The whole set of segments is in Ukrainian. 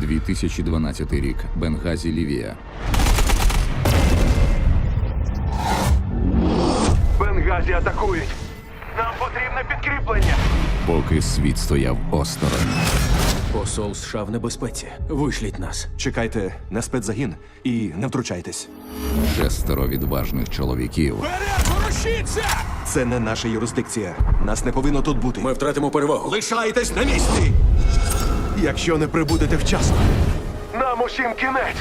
2012 рік. Бенгазі, Лівія. Бенгазі атакують. Нам потрібне підкріплення. Поки світ стояв осторонь. Посол США в небезпеці. Вишліть нас. Чекайте на спецзагін і не втручайтесь. Шестеро відважних чоловіків Це не наша юрисдикція. Нас не повинно тут бути. Ми втратимо перевагу. Лишайтесь на місці! Якщо не прибудете вчасно. Нам усім кінець.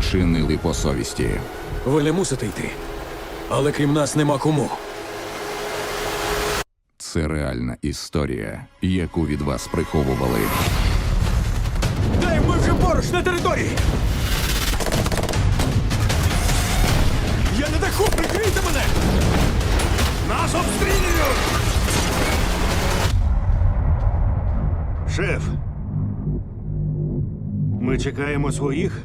вчинили по совісті. Ви не мусите йти. Але крім нас нема кому. Це реальна історія, яку від вас приховували. Дай ми вже поруч на території! Я на даху, прикрийте мене! Нас обстрілюють! Шеф. Ми чекаємо своїх.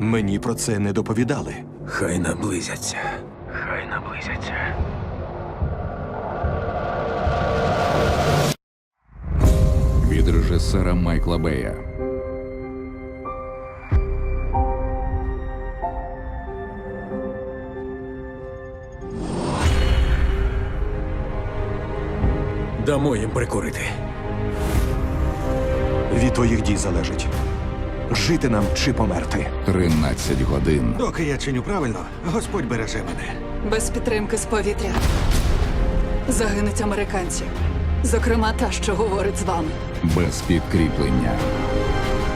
Мені про це не доповідали. Хай наблизяться. Хай наблизяться. Від режисера Майкла Бея. Дамо їм прикурити. Від твоїх дій залежить. Жити нам чи померти. 13 годин. Доки я чиню правильно, Господь береже мене. Без підтримки з повітря загинуть американці. Зокрема, та, що говорить з вами. Без підкріплення.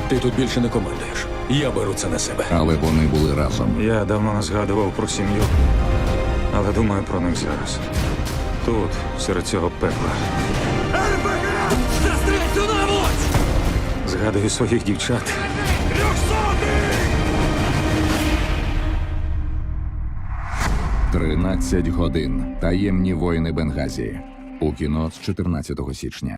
Ти тут більше не командуєш. Я беру це на себе. Але вони були разом. Я давно не згадував про сім'ю, але думаю про них зараз. Тут, серед цього пекла. Згадую своїх дівчат. «13 годин. Таємні воїни Бенгазі. У кіно з 14 січня.